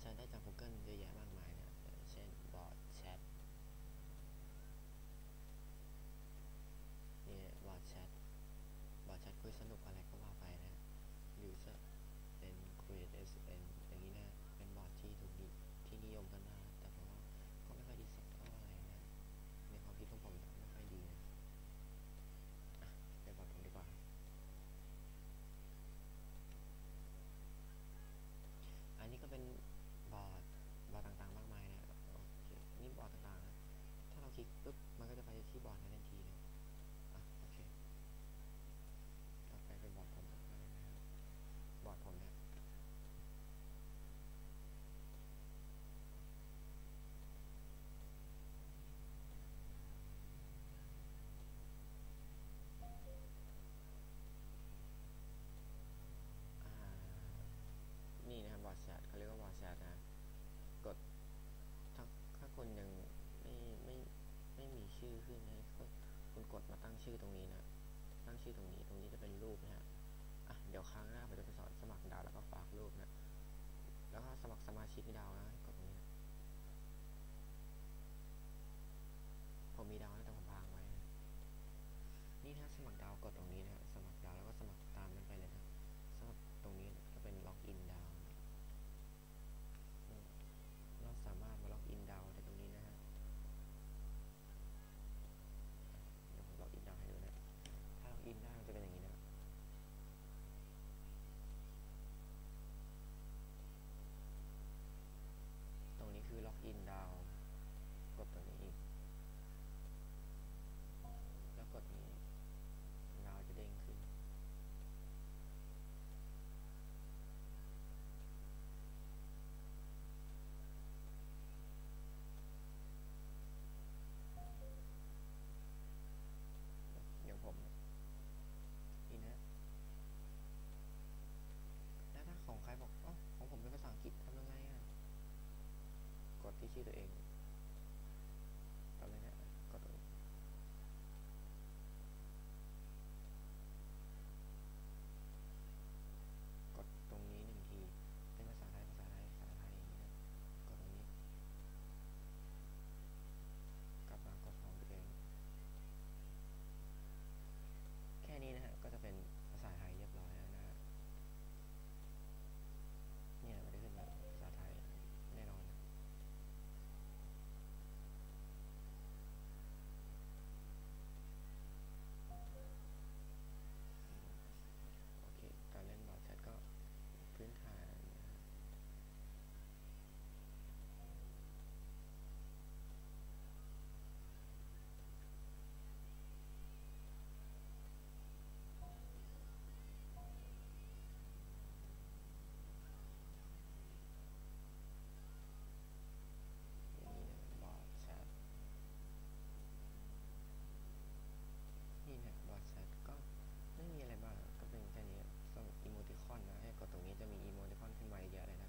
ใช้ได้จาก Google ชื่อขึ้นนะคุณคุณกดมาตั้งชื่อตรงนี้นะ ตั้งชื่อตรงนี้ตรงนี้จะเป็นรูปนะฮะอะเดี๋ยวครั้งหน้าผมจะไปสอนสมัครดาวแล้วก็ฝากรูปนะ แล้วก็สมัครสมาชิกดาวนะกดตรงนี้นะผมมีดาวนะแต่ผมพางไว้ นี่ถ้าสมัครดาวกดตรงนี้ ที่ชื่อตัวเอง คอนนะให้กดตรงนี้จะมีอีโมติคอนขึ้นมาเยอะเลย